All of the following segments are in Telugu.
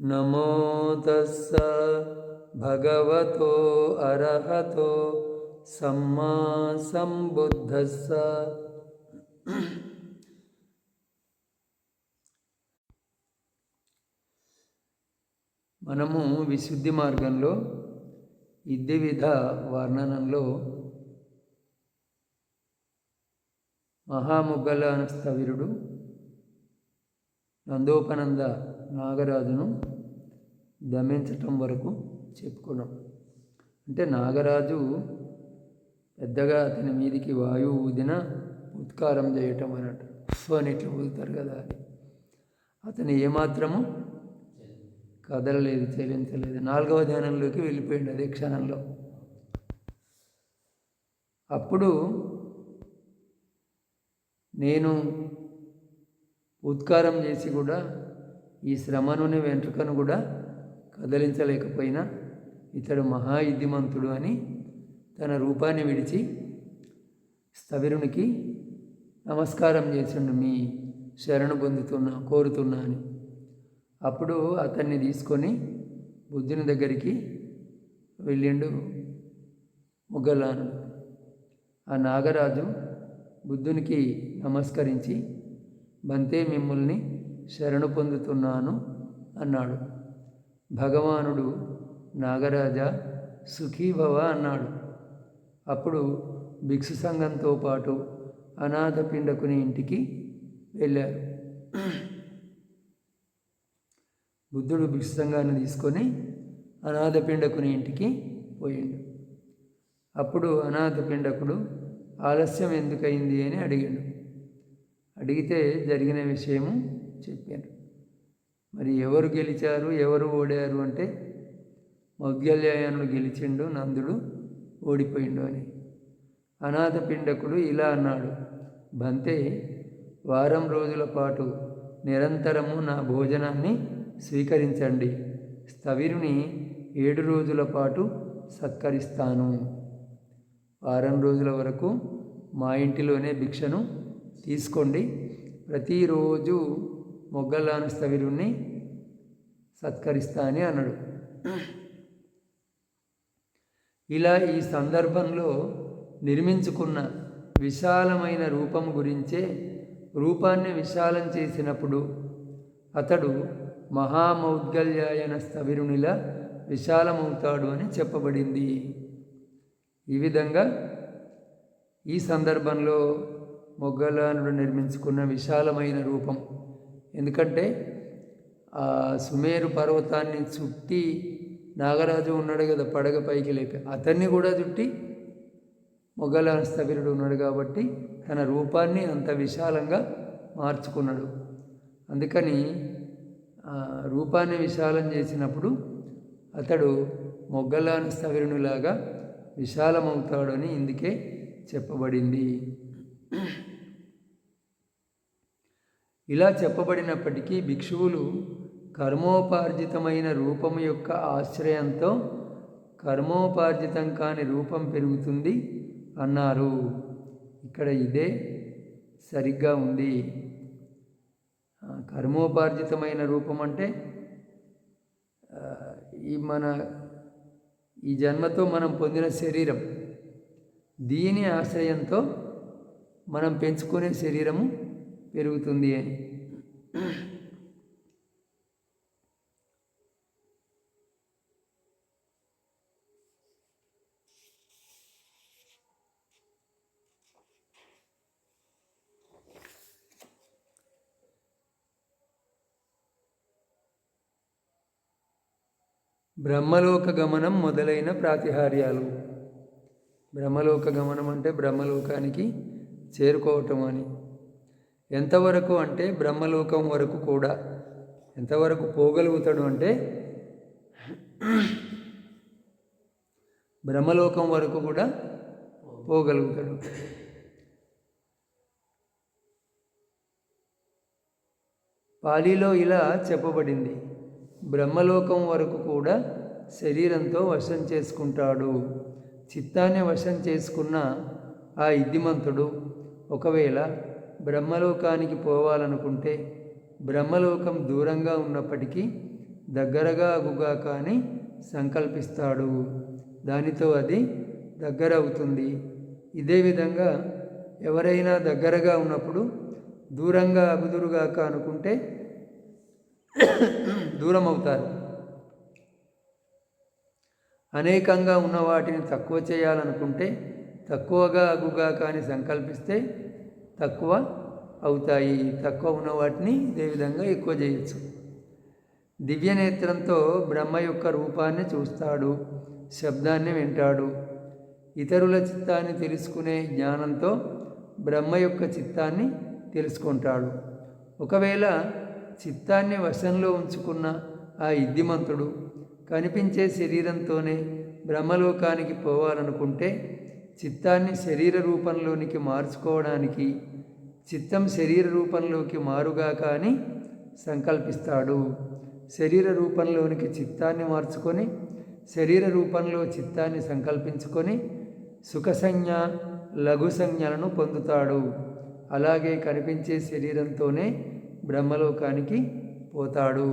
నమో తస్స భగవతో అర్హతో సమ్మా సంబుద్ధస్స. మనము విశుద్ధి మార్గంలో ఇద్ది విధ వర్ణనంలో మహాముగ్గల స్థవిరుడు నందోపనంద నాగరాజును దమించటం వరకు చెప్పుకున్నాం. అంటే నాగరాజు పెద్దగా అతని మీదికి వాయువు ఊదిన ఉత్కారం చేయటం అన్నట్టు ఉఫ్ అని ఇట్లా ఊదుతారు కదా అది అతను ఏమాత్రము కదలలేదు చెల్లించలేదు నాలుగవ ధ్యానంలోకి వెళ్ళిపోయింది అదే క్షణంలో. అప్పుడు నేను ఉత్కారం చేసి కూడా ఈ శ్రమనుని వెంట్రుకను కూడా కదిలించలేకపోయినా ఇతడు మహాయుద్ధిమంతుడు అని తన రూపాన్ని విడిచి స్థవిరునికి నమస్కారం చేసిండు మీ శరణు పొందుతున్నా కోరుతున్నా అని. అప్పుడు అతన్ని తీసుకొని బుద్ధుని దగ్గరికి వెళ్ళిండు ముగలాను ఆ నాగరాజు బుద్ధునికి నమస్కరించి బంతే మిమ్మల్ని శరణు పొందుతున్నాను అన్నాడు. భగవానుడు నాగరాజ సుఖీభవ అన్నాడు. అప్పుడు భిక్షు సంఘంతో పాటు అనాథ పిండకుని ఇంటికి వెళ్ళారు. బుద్ధుడు భిక్షు సంఘాన్ని తీసుకొని అనాథ పిండకుని ఇంటికి పోయిండు. అప్పుడు అనాథ పిండకుడు ఆలస్యం ఎందుకయింది అని అడిగాడు. అడిగితే జరిగిన విషయము చెప్పారు మరి ఎవరు గెలిచారు ఎవరు ఓడారు అంటే మౌద్గల్యాయనుడు గెలిచిండు నందుడు ఓడిపోయిండు అని. అనాథ పిండకుడు ఇలా అన్నాడు బంతే వారం రోజుల పాటు నిరంతరము నా భోజనాన్ని స్వీకరించండి. స్థవిరుని ఏడు రోజుల పాటు సత్కరిస్తాను. వారం రోజుల వరకు మా ఇంటిలోనే భిక్షను తీసుకోండి. ప్రతిరోజు మొగ్గలాను స్థవిరుణ్ణి సత్కరిస్తా అని అన్నాడు. ఇలా ఈ సందర్భంలో నిర్మించుకున్న విశాలమైన రూపం గురించే రూపాన్ని విశాలం చేసినప్పుడు అతడు మహామౌద్గల్యాయన స్థవిరునిలా విశాలమవుతాడు అని చెప్పబడింది. ఈ విధంగా ఈ సందర్భంలో మొగ్గలానుడు నిర్మించుకున్న విశాలమైన రూపం ఎందుకంటే ఆ సుమేరు పర్వతాన్ని చుట్టి నాగరాజు ఉన్నాడు కదా పడగ పైకి లేపి అతన్ని కూడా చుట్టి మొగ్గలాన స్థవిరుడు ఉన్నాడు కాబట్టి తన రూపాన్ని అంత విశాలంగా మార్చుకున్నాడు. అందుకని రూపాన్ని విశాలం చేసినప్పుడు అతడు మొగ్గలాను స్థవిరునిలాగా విశాలమవుతాడని ఇందుకే చెప్పబడింది. ఇలా చెప్పబడినప్పటికీ భిక్షువులు కర్మోపార్జితమైన రూపం యొక్క ఆశ్రయంతో కర్మోపార్జితం కాని రూపం పెరుగుతుంది అన్నారు. ఇక్కడ ఇదే సరిగ్గా ఉంది. కర్మోపార్జితమైన రూపం అంటే ఈ మన ఈ జన్మతో మనం పొందిన శరీరం. దీని ఆశ్రయంతో మనం పెంచుకునే శరీరము పెరుగుతుంది అని. బ్రహ్మలోక గమనం మొదలైన ప్రాతిహార్యాలు. బ్రహ్మలోక గమనం అంటే బ్రహ్మలోకానికి చేరుకోవటం అని. ఎంతవరకు అంటే బ్రహ్మలోకం వరకు కూడా ఎంతవరకు పోగలుగుతాడు అంటే బ్రహ్మలోకం వరకు కూడా పోగలుగుతాడు. పాలీలో ఇలా చెప్పబడింది బ్రహ్మలోకం వరకు కూడా శరీరంతో వశం చేసుకుంటాడు. చిత్తాన్ని వశం చేసుకున్న ఆ ఇద్దిమంతుడు ఒకవేళ బ్రహ్మలోకానికి పోవాలనుకుంటే బ్రహ్మలోకం దూరంగా ఉన్నప్పటికీ దగ్గరగా అగుగా కానీ సంకల్పిస్తాడు. దానితో అది దగ్గర అవుతుంది ఇదే విధంగా ఎవరైనా దగ్గరగా ఉన్నప్పుడు దూరంగా అగుదురుగాక అనుకుంటే దూరం అవుతారు అనేకంగా ఉన్న వాటిని తక్కువ చేయాలనుకుంటే తక్కువగా అగుగా కానీ సంకల్పిస్తే తక్కువ అవుతాయి. తక్కువ ఉన్న వాటిని ఇదే విధంగా ఎక్కువ చేయొచ్చు. దివ్యనేత్రంతో బ్రహ్మ యొక్క రూపాన్ని చూస్తాడు శబ్దాన్ని వింటాడు. ఇతరుల చిత్తాన్ని తెలుసుకునే జ్ఞానంతో బ్రహ్మ యొక్క చిత్తాన్ని తెలుసుకుంటాడు. ఒకవేళ చిత్తాన్ని వశంలో ఉంచుకున్న ఆ ఇద్దిమంతుడు కనిపించే శరీరంతోనే బ్రహ్మలోకానికి పోవాలనుకుంటే చిత్తాన్ని శరీర రూపంలోనికి మార్చుకోవడానికి చిత్తం శరీర రూపంలోకి మారుగా కానీ సంకల్పిస్తాడు. శరీర రూపంలోనికి చిత్తాన్ని మార్చుకొని శరీర రూపంలో చిత్తాన్ని సంకల్పించుకొని సుఖసంజ్ఞ లఘు సంజ్ఞలను పొందుతాడు. అలాగే కనిపించే శరీరంతోనే బ్రహ్మలోకానికి పోతాడు.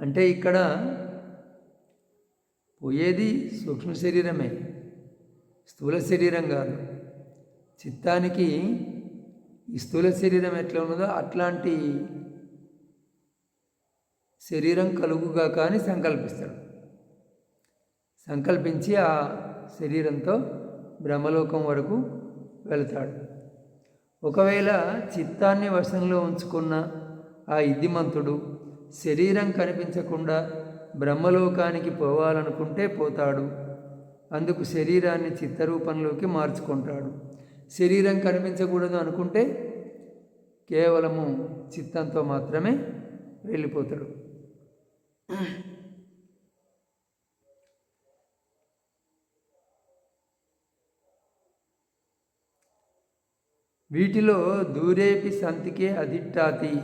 అంటే ఇక్కడ పోయేది సూక్ష్మ శరీరమే స్థూల శరీరం కాదు. చిత్తానికి ఈ స్థూల శరీరం ఎట్లా ఉన్నదో అట్లాంటి శరీరం కలుగుగా కానీ సంకల్పిస్తాడు. సంకల్పించి ఆ శరీరంతో బ్రహ్మలోకం వరకు వెళతాడు. ఒకవేళ చిత్తాన్ని వశంలో ఉంచుకున్న ఆ ఇద్దిమంతుడు శరీరం కనిపించకుండా బ్రహ్మలోకానికి పోవాలనుకుంటే పోతాడు. అందుకు శరీరాన్ని చిత్తరూపంలోకి మార్చుకుంటాడు. శరీరం కనిపించకూడదు అనుకుంటే కేవలము చిత్తంతో మాత్రమే వెళ్ళిపోతాడు. వీటిలో దూరేపి సంతికే అధిష్టాతి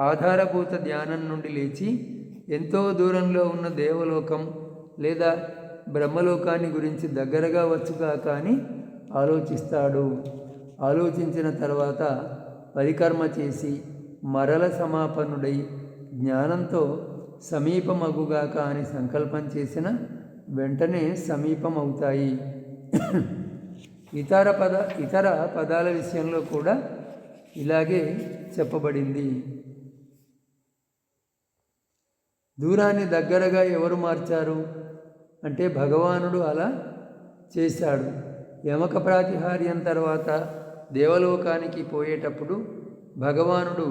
ఆధారభూత ధ్యానం నుండి లేచి ఎంతో దూరంలో ఉన్న దేవలోకం లేదా బ్రహ్మలోకాన్ని గురించి దగ్గరగా వచ్చుగా కానీ ఆలోచిస్తాడు. ఆలోచించిన తర్వాత పరికర్మ చేసి మరల సమాపన్నుడై జ్ఞానంతో సమీపమగుగాక అని సంకల్పం చేసిన వెంటనే సమీపమవుతాయి. ఇతర పద ఇతర పదాల విషయంలో కూడా ఇలాగే చెప్పబడింది. దూరాన్ని దగ్గరగా ఎవరు మార్చారు? అంటే భగవానుడు అలా చేశాడు. యమక ప్రాతిహార్యం తర్వాత దేవలోకానికి పోయేటప్పుడు భగవానుడు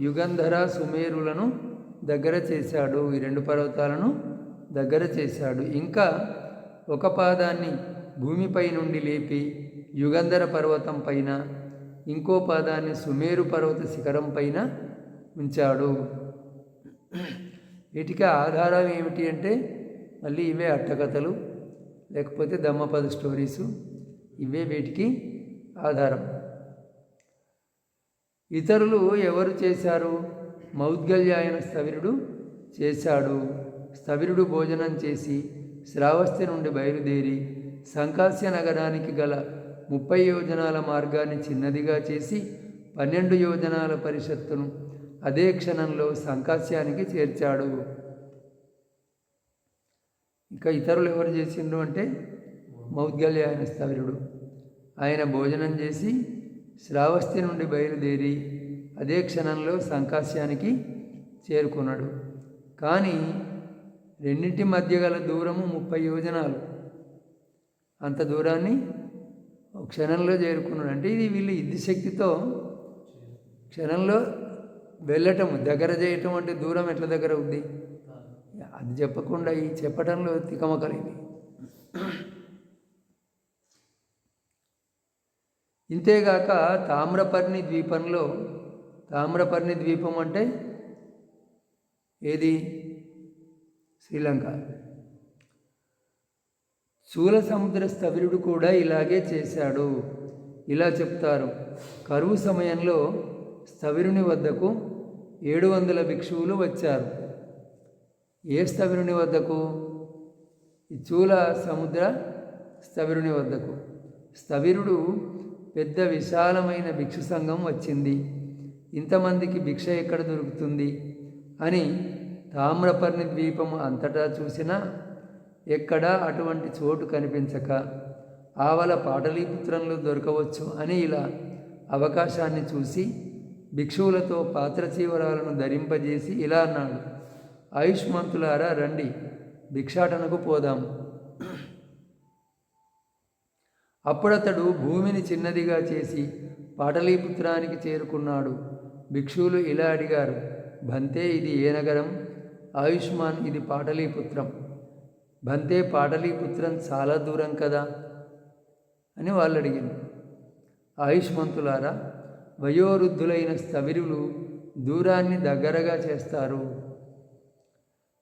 యుగంధర సుమేరులను దగ్గర చేశాడు. ఈ రెండు పర్వతాలను దగ్గర చేశాడు. ఇంకా ఒక పాదాన్ని భూమిపై నుండి లేపి యుగంధర పర్వతం పైన ఇంకో పాదాన్ని సుమేరు పర్వత శిఖరం పైన ఉంచాడు. వీటికి ఆధారం ఏమిటి అంటే మళ్ళీ ఇవే అట్టకథలు లేకపోతే దమ్మపద స్టోరీసు ఇవే వీటికి ఆధారం. ఇతరులు ఎవరు చేశారు? మౌద్గల్యాయన స్థవిరుడు చేశాడు. స్థవిరుడు భోజనం చేసి శ్రావస్తి నుండి బయలుదేరి సంకాస్య నగరానికి గల ముప్పై యోజనాల మార్గాన్ని చిన్నదిగా చేసి పన్నెండు యోజనాల పరిషత్తును అదే క్షణంలో సంకాస్యానికి చేర్చాడు. ఇంకా ఇతరులు ఎవరు చేసిండ్రు అంటే మౌద్గల్య ఆయన స్థవిరుడు. ఆయన భోజనం చేసి శ్రావస్తి నుండి బయలుదేరి అదే క్షణంలో సంకాస్యానికి చేరుకున్నాడు. కానీ రెండింటి మధ్య గల దూరము ముప్పై యోజనాలు. అంత దూరాన్ని క్షణంలో చేరుకున్నాడు. అంటే ఇది వీళ్ళు ఇద్ది శక్తితో క్షణంలో వెళ్ళటం దగ్గర చేయటం అంటే దూరం ఎట్లా దగ్గర ఉంది? అది చెప్పకుండా ఈ చెప్పటంలో తికమకలింది. ఇంతేగాక తామ్రపర్ణి ద్వీపంలో తామ్రపర్ణి ద్వీపం అంటే ఏది? శ్రీలంక. శూల సముద్ర స్థవిరుడు కూడా ఇలాగే చేశాడు. ఇలా చెప్తారు. కరువు సమయంలో స్థవిరుని వద్దకు ఏడు వందల భిక్షువులు వచ్చారు. ఏ స్థవిరుని వద్దకు చూల సముద్ర స్థవిరుని వద్దకు. స్థవిరుడు పెద్ద విశాలమైన భిక్షు సంఘం వచ్చింది. ఇంతమందికి భిక్ష ఎక్కడ దొరుకుతుంది? అని తామ్రపర్ణి ద్వీపం అంతటా చూసినా ఎక్కడా అటువంటి చోటు కనిపించక ఆవల పాటలీపుత్రంలో దొరకవచ్చు అని ఇలా అవకాశాన్ని చూసి భిక్షువులతో పాత్రచీవరాలను ధరింపజేసి ఇలా అన్నాడు. ఆయుష్మంతులారా రండి. భిక్షాటనకు పోదాం. అప్పుడతడు భూమిని చిన్నదిగా చేసి పాటలీపుత్రానికి చేరుకున్నాడు. భిక్షువులు ఇలా అడిగారు భంతే ఇది ఏ నగరం? ఆయుష్మాన్ ఇది పాటలీపుత్రం. భంతే పాటలీపుత్రం చాలా దూరం కదా? అని వాళ్ళు అడిగారు ఆయుష్మంతులారా వయోవృద్ధులైన స్థవిరులు దూరాన్ని దగ్గరగా చేస్తారు.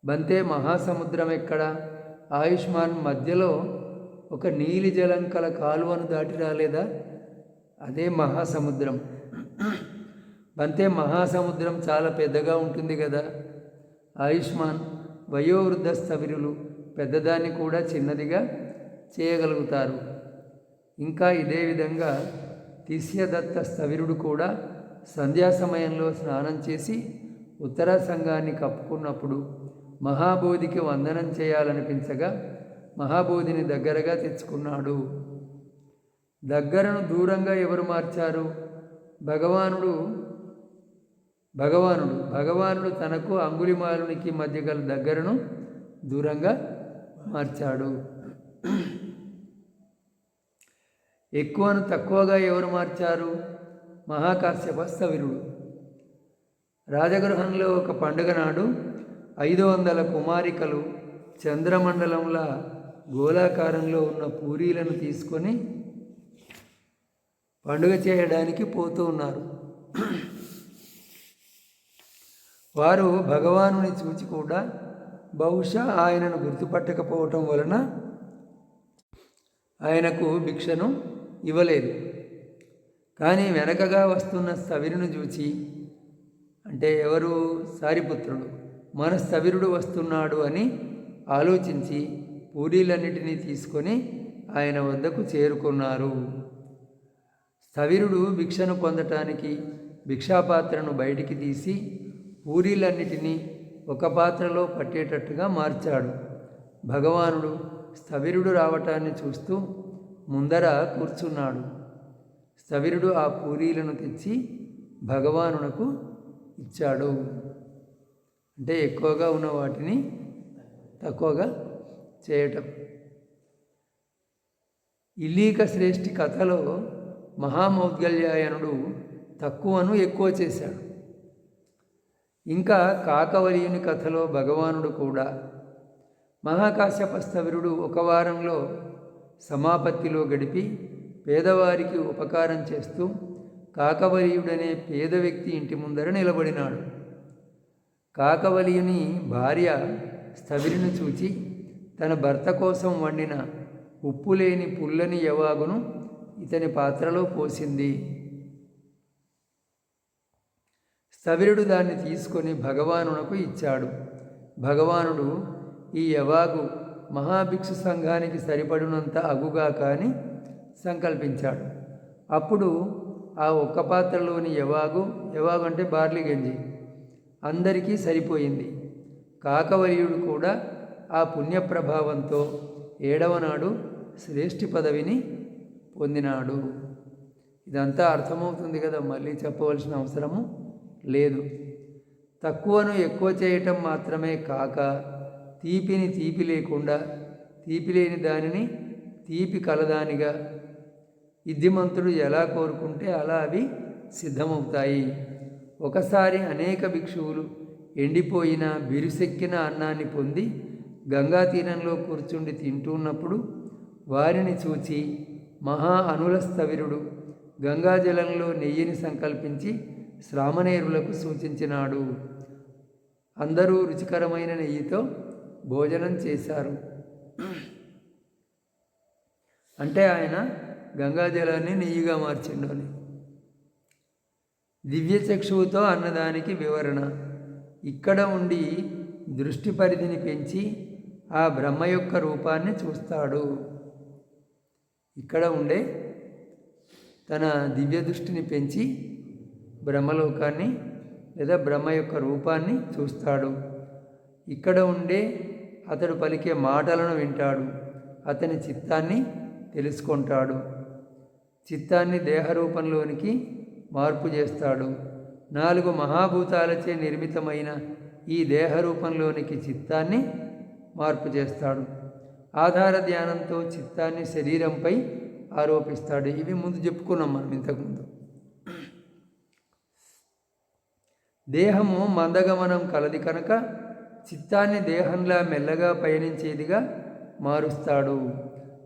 బంతే మహాసముద్రం ఎక్కడ? ఆయుష్మాన్ మధ్యలో ఒక నీలి జలం కల కాలువను దాటి రాలేదా? అదే మహాసముద్రం. బంతే మహాసముద్రం చాలా పెద్దగా ఉంటుంది కదా? ఆయుష్మాన్ వయోవృద్ధ స్థవిరులు పెద్దదాన్ని కూడా చిన్నదిగా చేయగలుగుతారు. ఇంకా ఇదే విధంగా తిస్యదత్త స్థవిరుడు కూడా సంధ్యా సమయంలో స్నానం చేసి ఉత్తర సంఘాన్ని కప్పుకున్నప్పుడు మహాబోధికి వందనం చేయాలనిపించగా మహాబోధిని దగ్గరగా తెచ్చుకున్నాడు. దగ్గరను దూరంగా ఎవరు మార్చారు? భగవానుడు భగవానుడు భగవానుడు తనకు అంగులిమాలునికి మధ్య గల దగ్గరను దూరంగా మార్చాడు. ఎక్కువను తక్కువగా ఎవరు మార్చారు? మహాకాశ్యప సవిరుడు రాజగృహంలో ఒక పండుగ నాడు ఐదు వందల కుమారికలు చంద్రమండలంలా గోళాకారంలో ఉన్న పూరీలను తీసుకొని పండుగ చేయడానికి పోతూ ఉన్నారు. వారు భగవానుని చూచి కూడా బహుశా ఆయనను గుర్తుపట్టకపోవటం వలన ఆయనకు భిక్షను ఇవ్వలేదు. కానీ వెనకగా వస్తున్న సవిరును చూచి అంటే ఎవరు? సారిపుత్రుడు. మన స్థవిరుడు వస్తున్నాడు అని ఆలోచించి పూరీలన్నిటినీ తీసుకొని ఆయన వద్దకు చేరుకున్నారు. స్థవిరుడు భిక్షను పొందటానికి భిక్షాపాత్రను బయటికి తీసి పూరీలన్నిటినీ ఒక పాత్రలో పట్టేటట్టుగా మార్చాడు. భగవానుడు స్థవిరుడు రావటాన్ని చూస్తూ ముందర కూర్చున్నాడు. స్థవిరుడు ఆ పూరీలను తెచ్చి భగవానునకు ఇచ్చాడు. అంటే ఎక్కువగా ఉన్న వాటిని తక్కువగా చేయటం. ఇల్లీక శ్రేష్ఠి కథలో మహామౌద్గల్యాయనుడు తక్కువను ఎక్కువ చేశాడు. ఇంకా కాకవలియుని కథలో భగవానుడు కూడా. మహాకాశ్యపస్తవిరుడు ఒక వారంలో సమాపత్తిలో గడిపి పేదవారికి ఉపకారం చేస్తూ కాకవలియుడనే పేద వ్యక్తి ఇంటి ముందర నిలబడినాడు. కాకవలియుని భార్య స్థవిరిని చూచి తన భర్త కోసం వండిన ఉప్పు లేని పుల్లని యవాగును ఇతని పాత్రలో పోసింది. స్థవిరుడు దాన్ని తీసుకొని భగవానునకు ఇచ్చాడు. భగవానుడు ఈ యవాగు మహాభిక్షు సంఘానికి సరిపడినంత అగుగా కాని సంకల్పించాడు. అప్పుడు ఆ ఒక్క పాత్రలోని యవాగు యవాగు అంటే బార్లీ గంజి అందరికీ సరిపోయింది. కాకవల్యుడు కూడా ఆ పుణ్యప్రభావంతో ఏడవ నాడు శ్రేష్ఠి పదవిని పొందినాడు. ఇదంతా అర్థమవుతుంది కదా మళ్ళీ చెప్పవలసిన అవసరము లేదు. తక్కువను ఎక్కువ చేయటం మాత్రమే కాక తీపిని తీపి లేకుండా తీపి లేని దానిని తీపి కలదానిగా. విద్యమంతుడు ఎలా కోరుకుంటే అలా అవి సిద్ధమవుతాయి. ఒకసారి అనేక భిక్షువులు ఎండిపోయిన బిరుసెక్కిన అన్నాన్ని పొంది గంగా తీరంలో కూర్చుండి తింటున్నప్పుడు వారిని చూచి మహా అనులస్థవిరుడు గంగాజలంలో నెయ్యిని సంకల్పించి శ్రామనేరులకు సూచించినాడు. అందరూ రుచికరమైన నెయ్యితో భోజనం చేశారు. అంటే ఆయన గంగాజలాన్ని నెయ్యిగా మార్చిండు అని. దివ్య చక్షువుతో అన్నదానికి వివరణ. ఇక్కడ ఉండి దృష్టి పరిధిని పెంచి ఆ బ్రహ్మ యొక్క రూపాన్ని చూస్తాడు. ఇక్కడ ఉండే తన దివ్య దృష్టిని పెంచి బ్రహ్మలోకాన్ని లేదా బ్రహ్మ యొక్క రూపాన్ని చూస్తాడు. ఇక్కడ ఉండే అతడు పలికే మాటలను వింటాడు. అతని చిత్తాన్ని తెలుసుకుంటాడు. చిత్తాన్ని దేహరూపంలోనికి మార్పు చేస్తాడు. నాలుగు మహాభూతాలచే నిర్మితమైన ఈ దేహరూపంలోనికి చిత్తాన్ని మార్పు చేస్తాడు. ఆధార ధ్యానంతో చిత్తాన్ని శరీరంపై ఆరోపిస్తాడు. ఇవి ముందు చెప్పుకున్నాం మనం ఇంతకుముందు. దేహము మందగమనం కలది కనుక చిత్తాన్ని దేహంలా మెల్లగా పయనించేదిగా మారుస్తాడు.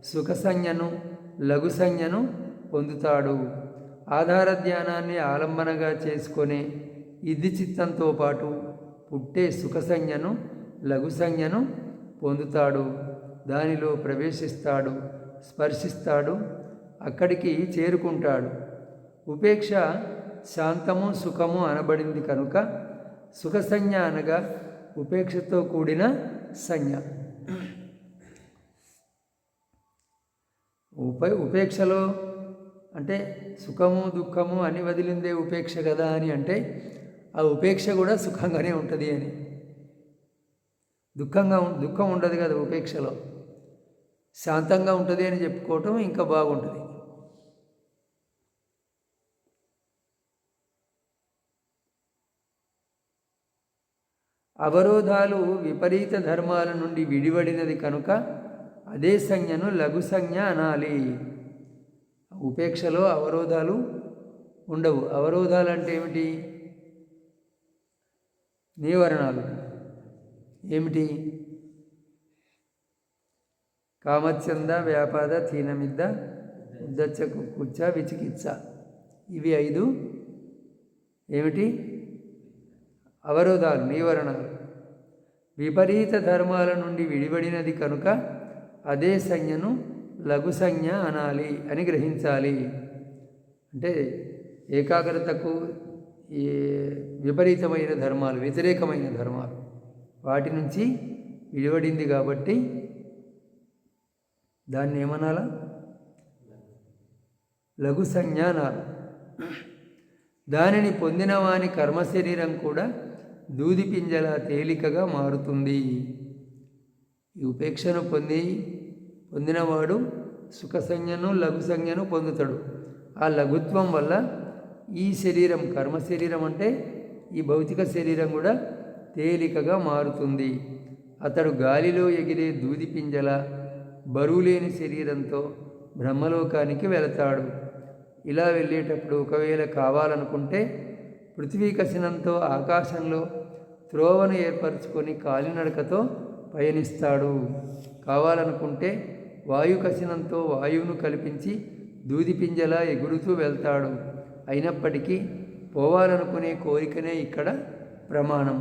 సుఖ సంజ్ఞను లఘు సంజ్ఞను పొందుతాడు. ఆధార ధ్యానాన్ని ఆలంబనగా చేసుకునే ఇద్ది చిత్తంతో పాటు పుట్టే సుఖ సంజ్ఞను లఘు సంజ్ఞను పొందుతాడు. దానిలో ప్రవేశిస్తాడు స్పర్శిస్తాడు అక్కడికి చేరుకుంటాడు. ఉపేక్ష శాంతము సుఖము అనబడింది కనుక సుఖసంజ్ఞ అనగా ఉపేక్షతో కూడిన సంజ్ఞ. ఉప ఉపేక్షలో అంటే సుఖము దుఃఖము అని వదిలిందే ఉపేక్ష కదా అని అంటే ఆ ఉపేక్ష కూడా సుఖంగానే ఉంటుంది అని. దుఃఖంగా ఉం- దుఃఖం ఉండదు కదా ఉపేక్షలో. శాంతంగా ఉంటుంది అని చెప్పుకోవటం ఇంకా బాగుంటుంది. అవరోధాలు విపరీత ధర్మాల నుండి విడివడినది కనుక అదే సంజ్ఞను లఘు సంజ్ఞ అనాలి. ఉపేక్షలో అవరోధాలు ఉండవు. అవరోధాలు అంటే ఏమిటి? నివరణాలు ఏమిటి? కామచంద వ్యాపాద తీనమిద్ద ఉద్దచ్చ కుచ్చ విచికిత్స. ఇవి ఐదు. ఏమిటి? అవరోధాలు నీవరణాలు విపరీత ధర్మాల నుండి విడివడినది కనుక అదే సంజ్ఞను లఘు సంజ్ఞ అనాలి అని గ్రహించాలి. అంటే ఏకాగ్రతకు ఈ విపరీతమైన ధర్మాలు వ్యతిరేకమైన ధర్మాలు వాటి నుంచి విడివడింది కాబట్టి దాన్ని ఏమనాలా? లఘు సంజ్ఞ అనాలి. దానిని పొందిన వాని కర్మ శరీరం కూడా దూదిపింజల తేలికగా మారుతుంది. ఈ ఉపేక్షను పొంది పొందినవాడు సుఖ సంజ్ఞను లఘు సంజ్ఞను పొందుతాడు. ఆ లఘుత్వం వల్ల ఈ శరీరం కర్మ శరీరం అంటే ఈ భౌతిక శరీరం కూడా తేలికగా మారుతుంది. అతడు గాలిలో ఎగిరే దూది పింజల బరువు లేని శరీరంతో బ్రహ్మలోకానికి వెళతాడు. ఇలా వెళ్ళేటప్పుడు ఒకవేళ కావాలనుకుంటే పృథ్వీ కసినంతో ఆకాశంలో త్రోవను ఏర్పరచుకొని కాలినడకతో పయనిస్తాడు. కావాలనుకుంటే వాయు కసినంతో వాయువును కల్పించి దూదిపింజలా ఎగురుతూ వెళ్తాడు. అయినప్పటికీ పోవాలనుకునే కోరికనే ఇక్కడ ప్రమాణం.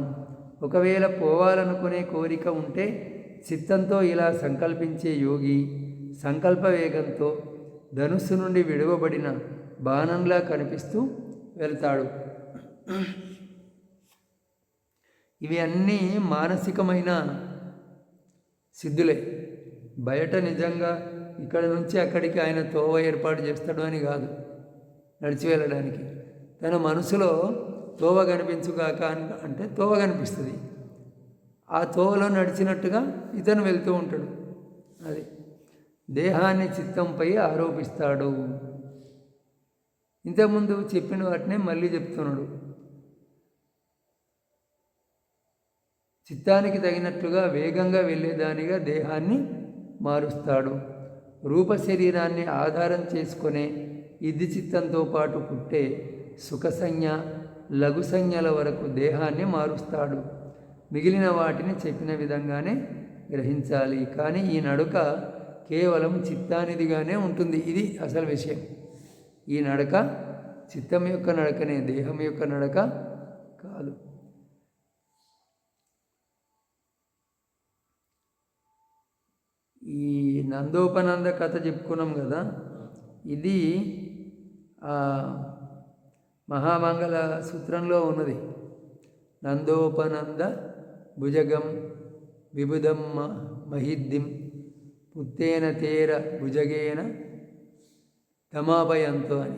ఒకవేళ పోవాలనుకునే కోరిక ఉంటే చిత్తంతో ఇలా సంకల్పించే యోగి సంకల్ప వేగంతో ధనుస్సు నుండి విడువబడిన బాణంలా కనిపిస్తూ వెళ్తాడు. ఇవి అన్నీ మానసికమైన సిద్ధులే. బయట నిజంగా ఇక్కడ నుంచి అక్కడికి ఆయన తోవ ఏర్పాటు చేస్తాడు అని కాదు. నడిచి వెళ్ళడానికి. తన మనసులో తోవ కనిపించుగాక అంటే తోవ కనిపిస్తుంది. ఆ తోవలో నడిచినట్టుగా ఇతను వెళ్తూ ఉంటాడు. అది దేహాన్ని చిత్తంపై ఆరోపిస్తాడు. ఇంతకుముందు చెప్పిన వాటినే మళ్ళీ చెప్తున్నాడు. చిత్తానికి తగినట్లుగా వేగంగా వెళ్ళేదానిగా దేహాన్ని మారుస్తాడు. రూప శరీరాన్ని ఆధారం చేసుకునే ఇది చిత్తంతో పాటు పుట్టే సుఖసంజ్ఞ లఘు సంజ్ఞల వరకు దేహాన్ని మారుస్తాడు. మిగిలిన వాటిని చెప్పిన విధంగానే గ్రహించాలి. కానీ ఈ నడుక కేవలం చిత్తానిదిగానే ఉంటుంది. ఇది అసలు విషయం. ఈ నడక చిత్తం యొక్క నడకనే దేహం యొక్క నడక కాదు. ఈ నందోపనంద కథ చెప్పుకున్నాం కదా ఇది మహామంగళ సూత్రంలో ఉన్నది. నందోపనంద భుజగం విబుధం మహిద్దిం పుత్తేన తేర భుజగేన తమాపయంతో అని.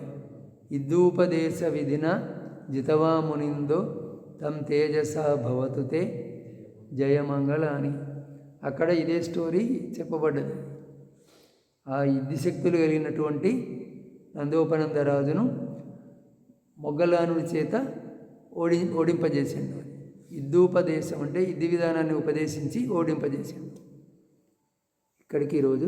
ఇద్దూపదేశ విధిన జితవా మునిందో తం తేజస భవతు తే జయమంగళ అని. అక్కడ ఇదే స్టోరీ చెప్పబడ్డది. ఆ యుద్ధి శక్తులు కలిగినటువంటి నందోపనందరాజును మొగ్గలానుడి చేత ఓడి ఓడింపజేసిండు. యుద్ధోపదేశం అంటే యుద్ధ విధానాన్ని ఉపదేశించి ఓడింపజేసిండు. ఇక్కడికి ఈరోజు